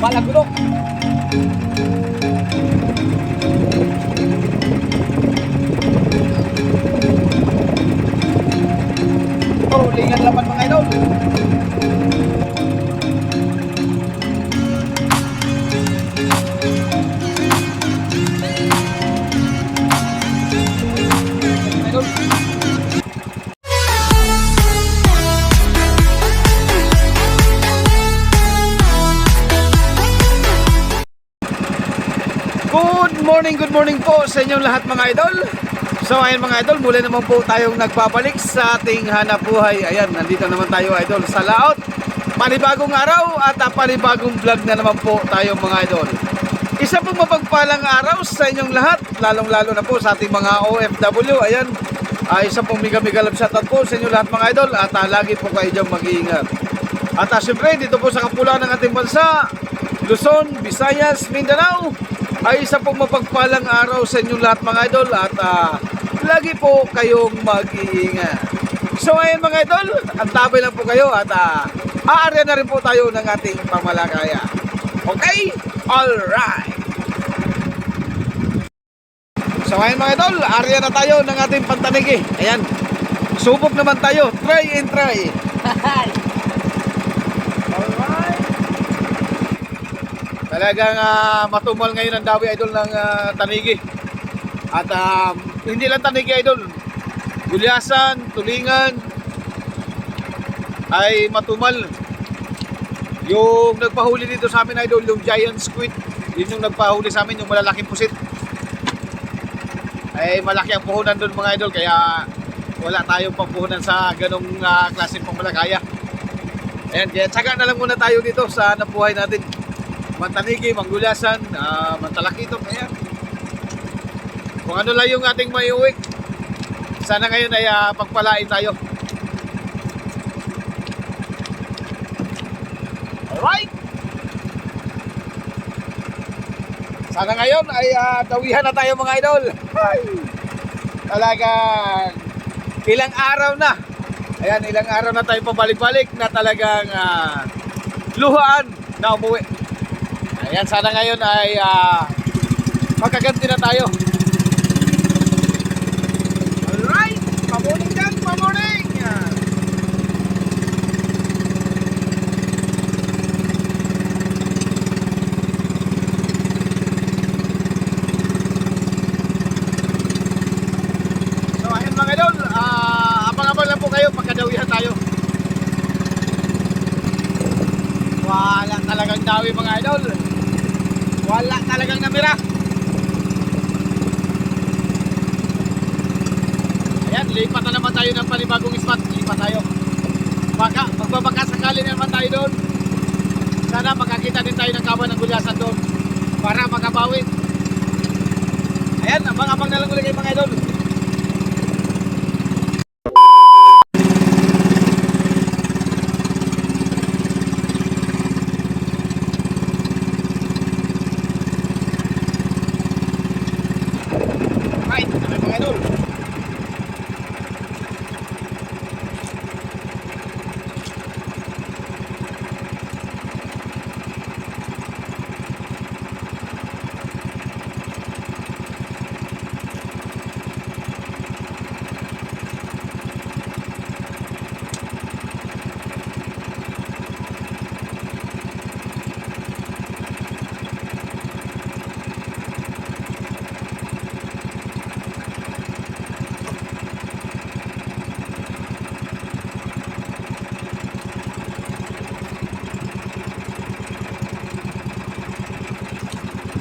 Malagulok. Good morning, good morning po sa inyong lahat mga idol. So ayan mga idol, muli naman po tayong nagbabalik sa ating hanap buhay. Ayan, nandito naman tayo idol sa laot. Panibagong araw at ah, panibagong vlog na naman po tayo mga idol. Isa pong mapagpalang araw sa inyong lahat, lalong-lalo na po sa ating mga OFW. Ayan, ay isa pong shoutout po sa inyong lahat mga idol at ah, lagi po kayo dyan mag-iingat. At uh, syempre, dito po sa kapulaan ng ating bansa, Luzon, Visayas, Mindanao, ay isa pong mapagpalang araw sa inyong lahat mga idol at ah, lagi po kayong mag-iingat. So ayun mga idol, ang tabay lang po kayo at uh, aarya na rin po tayo ng ating pamalakaya. Okay? Alright! So ayun mga idol, aarya na tayo ng ating pantanigi. Ayan, subok naman tayo. Try and try. Alright. Talagang ah, matumal ngayon ang dawi idol ng ah, Tanigi. At ah, hindi lang Tanigi idol. Gulyasan, Tulingan ay matumal. Yung nagpahuli dito sa amin idol, yung giant squid. Yun yung nagpahuli sa amin, yung malalaking pusit. Ay malaki ang puhunan doon mga idol kaya wala tayong pampuhunan sa ganong uh, klaseng pamalakaya. Ayan, kaya tsaga na lang muna tayo dito sa nabuhay natin. Mantanigi, Manggulasan, uh, Mantalakito, ayan. Kung ano lang yung ating may uwi. Sana ngayon ay ah, pagpalain tayo. Alright! Sana ngayon ay ah, dawihan na tayo mga idol. Ay! Talagang ilang araw na. Ayan, ilang araw na tayo pabalik-balik na talagang ah, luhaan na umuwi. Ayan, sana ngayon ay ah, magkaganti na tayo. Alright! Pamuning dyan, pamuning! Yan. So ayun mga idol, ah, abang-abang lang po kayo pagkadawihan tayo. Wala talagang dawi mga idol. Wala talagang namira. Ayan, lipat na naman tayo ng panibagong spot. Lipat tayo. Baka, magbabaka sakali na naman tayo doon. Sana makakita din tayo ng kawan ng gulyasan doon. Para makabawi. Ayan, abang-abang na lang ulit kayo mga idol. Right, mga idol.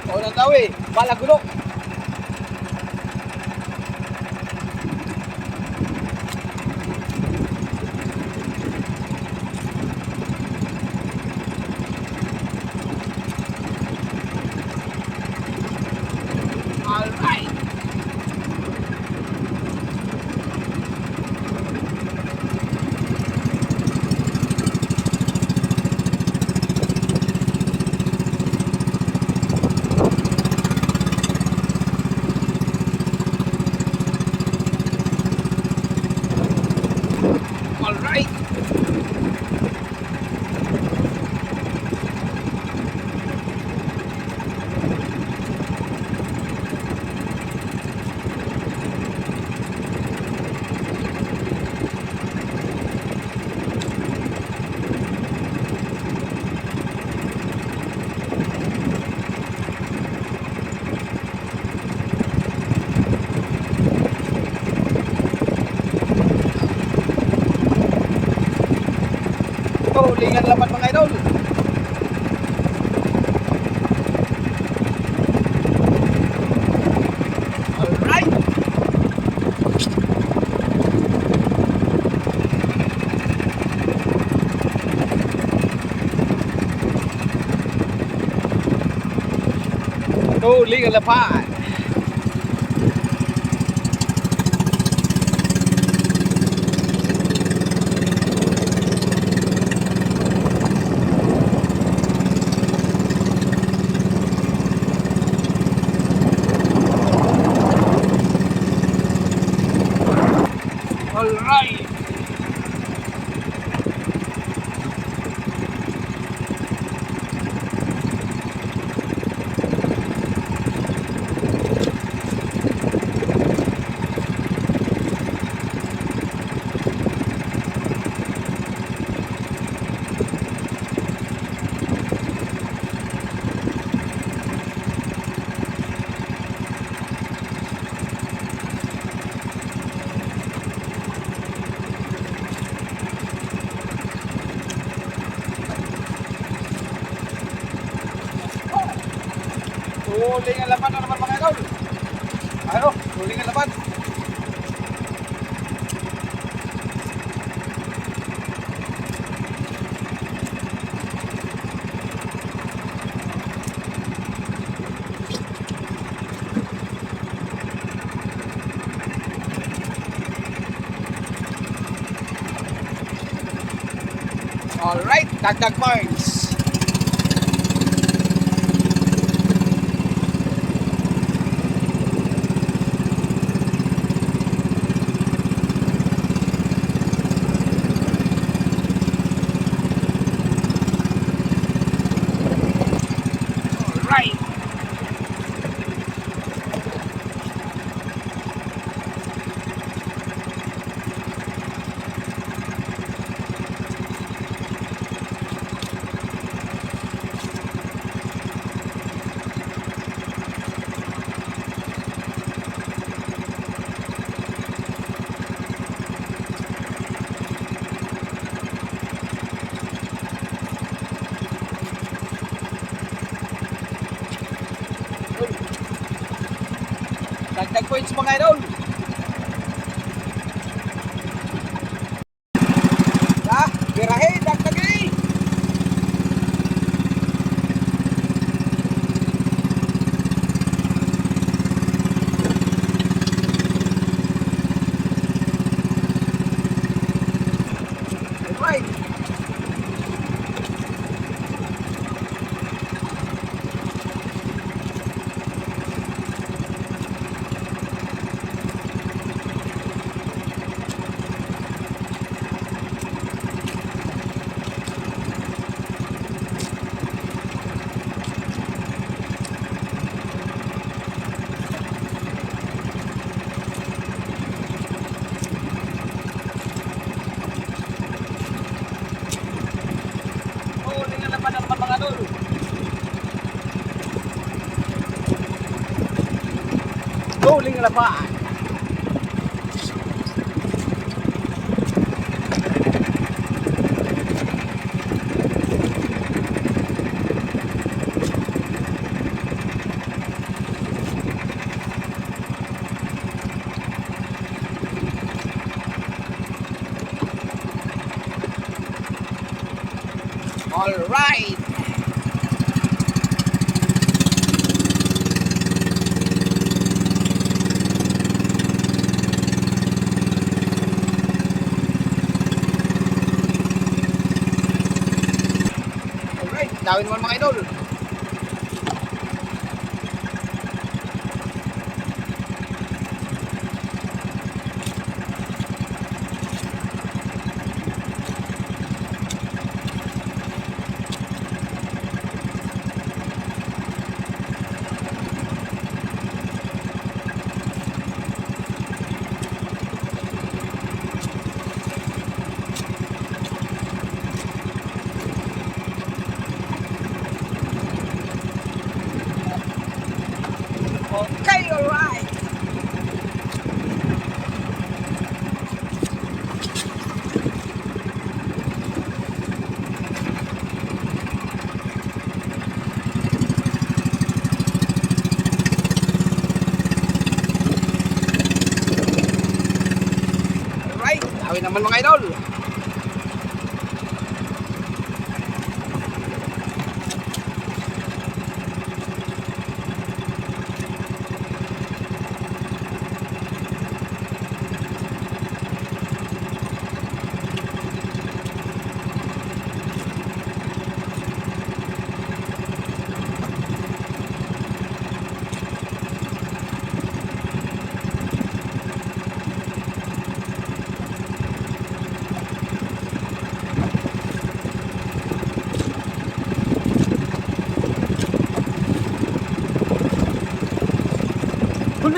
Nang daw eh, balagulok. Alright. All right. you in the pie. Dagdag parts. Right. ng. All right. Tawin mo mga idol.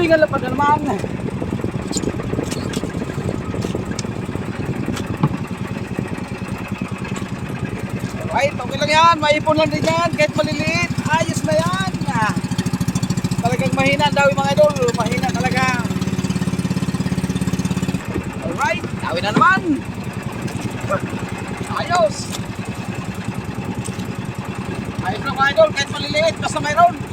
Huli nga lapad na naman. Right, okay lang yan. Maipon lang din yan. Kahit maliliit. Ayos na yan. Talagang mahina daw yung mga idol. Mahina talaga. Alright, tawin na naman. Ayos. Ayos lang mga idol. Kahit maliliit. Basta mayroon.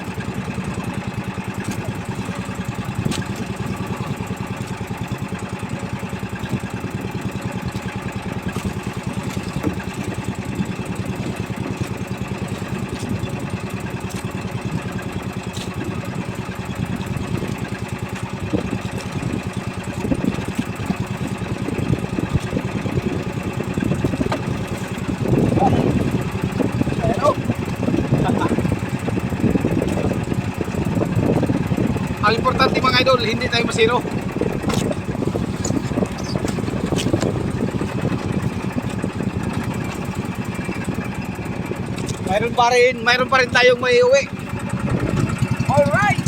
Ang importante mga idol, hindi tayo masiro. Mayroon pa rin, mayroon pa rin tayong may uwi. Alright!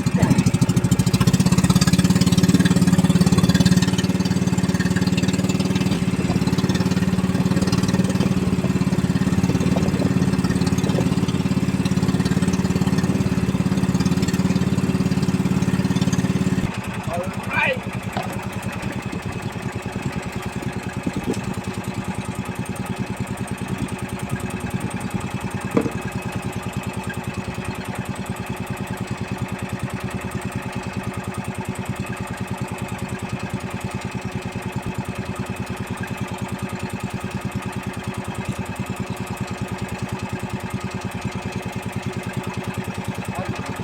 Alright!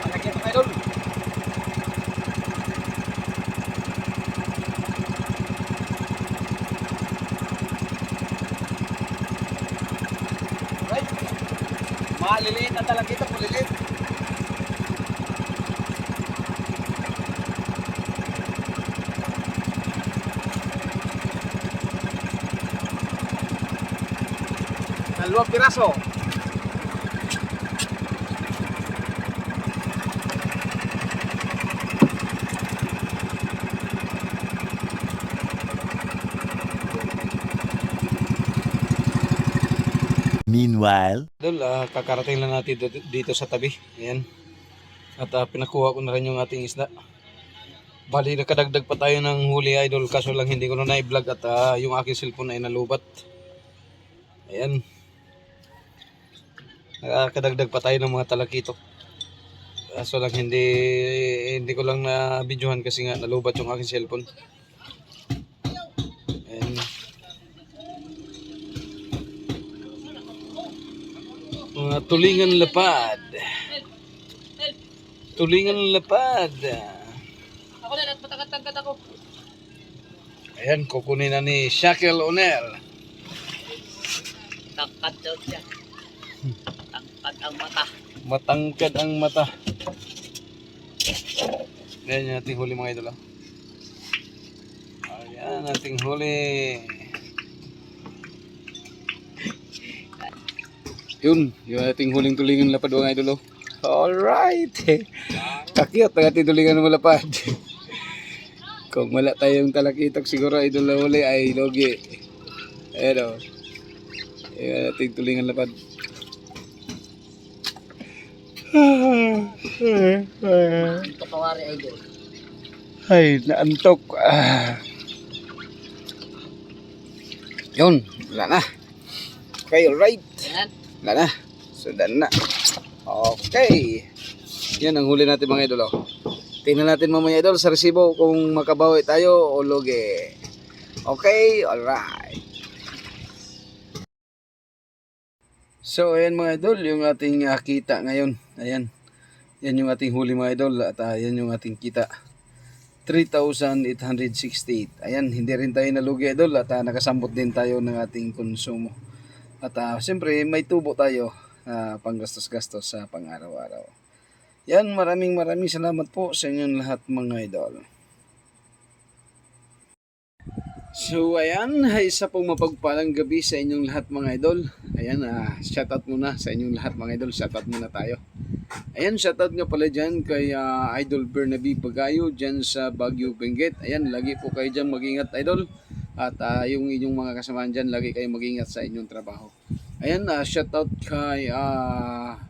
Lagyan mga idol. Right. Maliliit na talaga ito, maliliit. Dalawang piraso. Meanwhile, Dol, ah, kakarating lang natin dito, sa tabi. Ayan. At ah, pinakuha ko na rin yung ating isda. Bali, nakadagdag pa tayo ng huli idol. Kaso lang hindi ko na na-vlog at ah, yung aking cellphone ay nalubat. Ayan. Nakakadagdag pa tayo ng mga talakitok. Kaso lang hindi hindi ko lang na videohan kasi nga nalubat yung aking cellphone. Mga tulingan lapad. Tulingan lapad. Ako na, nagpatagad-tagad ako. Ayan, kukunin na ni Shackle O'Neill. Tangkad daw siya. Tangkad ang mata. Matangkad ang mata. Ayan yung ating huli mga idol. ah. Ayan, ating huli. Yun, yung ating huling tulingan lapad mga idol. oh. Alright. Kakiyot ang ating tulingan ng lapad. Kung wala tayong talakitok siguro idol huli ay logi. Ayan o. Yung ating tulingan lapad. Ay, naantok. Ah. Yun, wala na. Okay, alright. Yan. Wala na. Sudan na. Okay. Yan ang huli natin mga idol. Oh. Tingnan natin mamaya idol sa resibo kung makabawi tayo o loge. Okay, alright. So, ayan mga idol, yung ating ah, kita ngayon. Ayan. Yan yung ating huli mga idol at ah, yan yung ating kita. 3,868. Ayan, hindi rin tayo nalugi idol at ah, nakasambot din tayo ng ating konsumo. At ah, siyempre, may tubo tayo uh, panggastos-gastos sa pang-araw-araw. Yan, maraming maraming salamat po sa inyong lahat mga idol. So ayan, ay isa pong mapagpalang gabi sa inyong lahat mga idol. Ayan, ah, shoutout muna sa inyong lahat mga idol. Shoutout muna tayo. Ayan, shoutout nga pala dyan kay ah, Idol Bernabe Pagayo dyan sa Baguio Benguet. Ayan, lagi po kayo dyan mag-ingat idol. At ah, yung inyong mga kasamahan dyan, lagi kayo mag-ingat sa inyong trabaho. Ayan, ah, shoutout kay ah,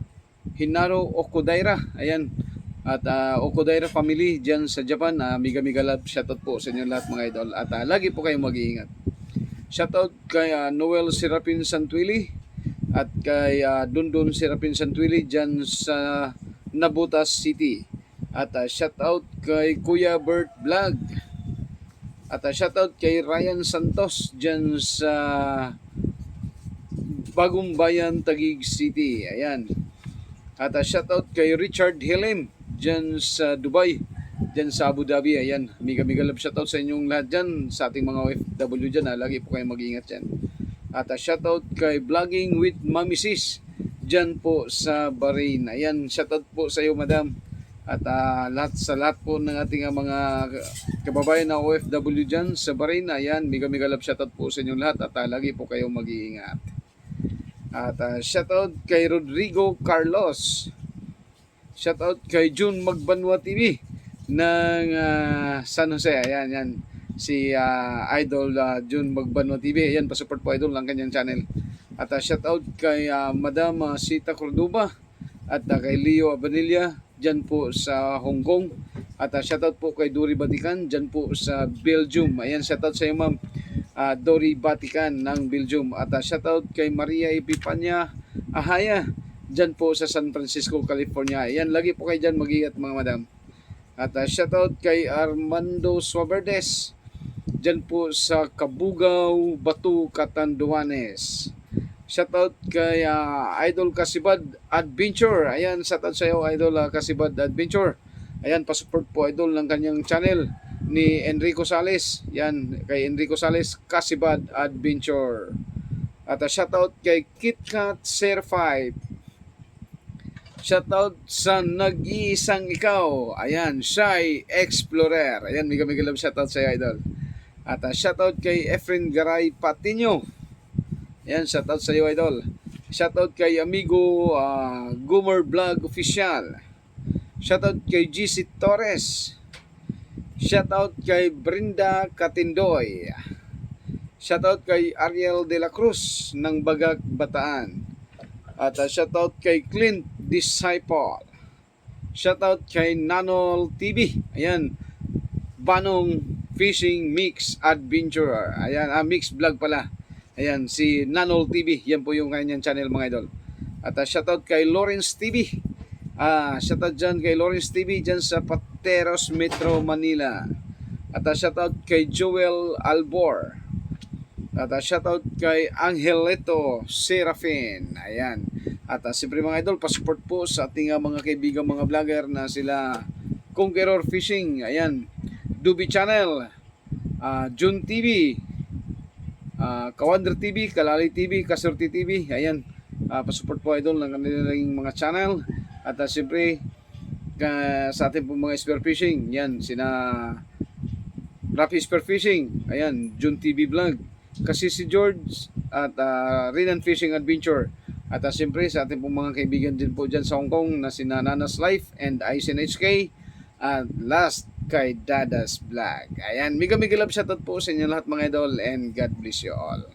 Hinaro Okudaira. Ayan, at uh, Okudaira family dyan sa Japan, uh, miga miga love, shoutout po sa inyo lahat mga idol. At ah, lagi po kayong mag-iingat. Shoutout kay ah, Noel Serapin Santuili at kay ah, Dundun Serapin Santuili dyan sa Nabutas City. At uh, shoutout kay Kuya Bert Vlog. At uh, shoutout kay Ryan Santos dyan sa Bagong Bayan, Taguig City. Ayan. At uh, shoutout kay Richard Hilim dyan sa Dubai, dyan sa Abu Dhabi. Ayan, miga miga love shoutout sa inyong lahat dyan, sa ating mga OFW dyan. Ha. Lagi po kayong mag-ingat dyan. At uh, shoutout kay Vlogging with Mami Sis dyan po sa Bahrain. Ayan, shoutout po sa iyo madam. At ah, lahat sa lahat po ng ating ah, mga kababayan na OFW dyan sa Bahrain. Ayan, miga miga love shoutout po sa inyong lahat at ah, lagi po kayong mag-iingat. At uh, shoutout kay Rodrigo Carlos. Shoutout kay June Magbanwa TV ng ah, San Jose. Ayan, yan. Si ah, Idol ah, June Magbanwa TV. Ayan, pasupport po Idol ng kanyang channel. At uh, shoutout kay ah, Madam ah, Sita Cordoba at ah, kay Leo Abanilla dyan po sa Hong Kong. At uh, shoutout po kay Duri Batikan dyan po sa Belgium. Ayan, shoutout sa iyo ma'am uh, Dory Vatican ng Belgium. At uh, shoutout kay Maria Epipania Ahaya dyan po sa San Francisco, California. Ayan, lagi po kayo dyan mag-iingat mga madam. At uh, shoutout kay Armando Suaverdes dyan po sa Kabugaw, Batu, Catanduanes. Shoutout kay ah, Idol Kasibad Adventure. Ayan, shoutout sa iyo Idol ah, Kasibad Adventure. Ayan, pasupport po Idol ng kanyang channel ni Enrico Sales. Yan, kay Enrico Sales Kasibad Adventure. At uh, shoutout kay KitKat 5. Shoutout sa nag-iisang ikaw. Ayan, Shy Explorer. Ayan, mega mega love shoutout sa iyo, Idol. At uh, shoutout kay Efren Garay Patino. Ayan, shoutout sa iyo, Idol. Shoutout kay amigo uh, Goomer Vlog Official. Shoutout kay GC Torres. Shoutout kay Brenda Katindoy. Shoutout kay Ariel De La Cruz ng Bagag Bataan. At uh, shoutout kay Clint Disciple. Shoutout kay Nanol TV. Ayan. Banong Fishing Mix Adventurer. Ayan, ah, mix vlog pala. Ayan, si Nanol TV. Yan po yung kanyang channel mga idol. At uh, shoutout kay Lawrence TV. Ah, shoutout dyan kay Lawrence TV dyan sa Pateros Metro Manila. At uh, shoutout kay Joel Albor. At uh, shoutout kay Angelito Serafin. Ayan. At uh, siyempre mga idol, pasupport po sa ating uh, mga kaibigan mga vlogger na sila Conqueror Fishing. Ayan. Duby Channel. Uh, June TV. Uh, Kawander TV, Kalali TV, Kasurti TV. Ayan. Uh, pasupport po idol ng kanilang mga channel. At uh, siyempre, ka, sa ating po mga spear fishing, yan, sina Rafi Spear Fishing, ayan, June TV Vlog, kasi si George at uh, Rinan Fishing Adventure. At uh, siyempre sa ating pong mga kaibigan din po dyan sa Hong Kong na si Nanas Life and ICNHK. At last, kay Dadas Vlog. Ayan, mega mega love shoutout po sa inyo lahat mga idol and God bless you all.